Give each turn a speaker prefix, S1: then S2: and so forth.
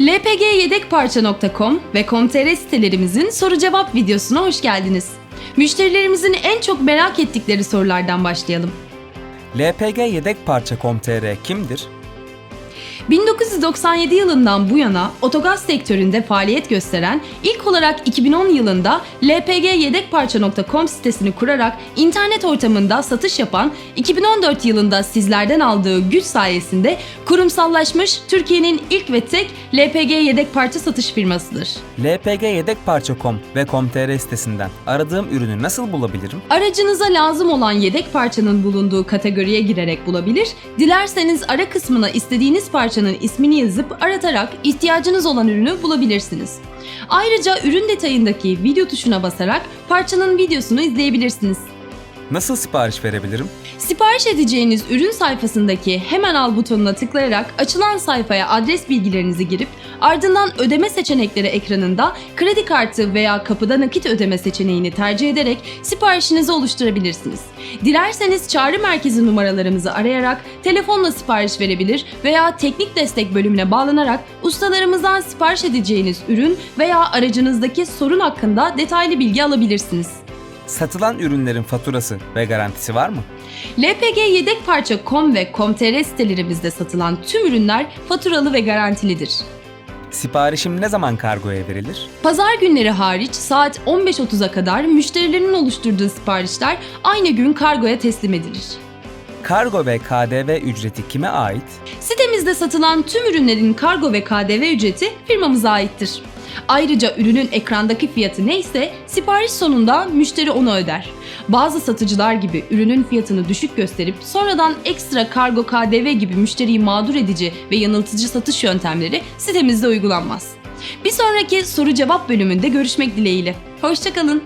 S1: lpgyedekparça.com ve com.tr sitelerimizin soru cevap videosuna hoş geldiniz. Müşterilerimizin en çok merak ettikleri sorulardan başlayalım.
S2: LPG Yedek Parça.com.tr kimdir?
S1: 1997 yılından bu yana otogaz sektöründe faaliyet gösteren ilk olarak 2010 yılında lpgyedekparça.com sitesini kurarak internet ortamında satış yapan 2014 yılında sizlerden aldığı güç sayesinde kurumsallaşmış Türkiye'nin ilk ve tek LPG yedek parça satış firmasıdır.
S2: LPG Yedek Parça.com ve com.tr sitesinden aradığım ürünü nasıl bulabilirim?
S1: Aracınıza lazım olan yedek parçanın bulunduğu kategoriye girerek bulabilir, dilerseniz ara kısmına istediğiniz parçanın ismini yazıp aratarak ihtiyacınız olan ürünü bulabilirsiniz. Ayrıca ürün detayındaki video tuşuna basarak parçanın videosunu izleyebilirsiniz.
S2: Nasıl sipariş verebilirim?
S1: Sipariş edeceğiniz ürün sayfasındaki hemen al butonuna tıklayarak açılan sayfaya adres bilgilerinizi girip ardından ödeme seçenekleri ekranında kredi kartı veya kapıda nakit ödeme seçeneğini tercih ederek siparişinizi oluşturabilirsiniz. Dilerseniz çağrı merkezi numaralarımızı arayarak telefonla sipariş verebilir veya teknik destek bölümüne bağlanarak ustalarımızdan sipariş edeceğiniz ürün veya aracınızdaki sorun hakkında detaylı bilgi alabilirsiniz.
S2: Satılan ürünlerin faturası ve garantisi var mı?
S1: lpgyedekparça.com ve com.tr sitelerimizde satılan tüm ürünler faturalı ve garantilidir.
S2: Siparişim ne zaman kargoya verilir?
S1: Pazar günleri hariç saat 15.30'a kadar müşterilerin oluşturduğu siparişler aynı gün kargoya teslim edilir.
S2: Kargo ve KDV ücreti kime ait?
S1: Sitemizde satılan tüm ürünlerin kargo ve KDV ücreti firmamıza aittir. Ayrıca ürünün ekrandaki fiyatı neyse sipariş sonunda müşteri onu öder. Bazı satıcılar gibi ürünün fiyatını düşük gösterip sonradan ekstra kargo KDV gibi müşteriyi mağdur edici ve yanıltıcı satış yöntemleri sitemizde uygulanmaz. Bir sonraki soru cevap bölümünde görüşmek dileğiyle. Hoşçakalın.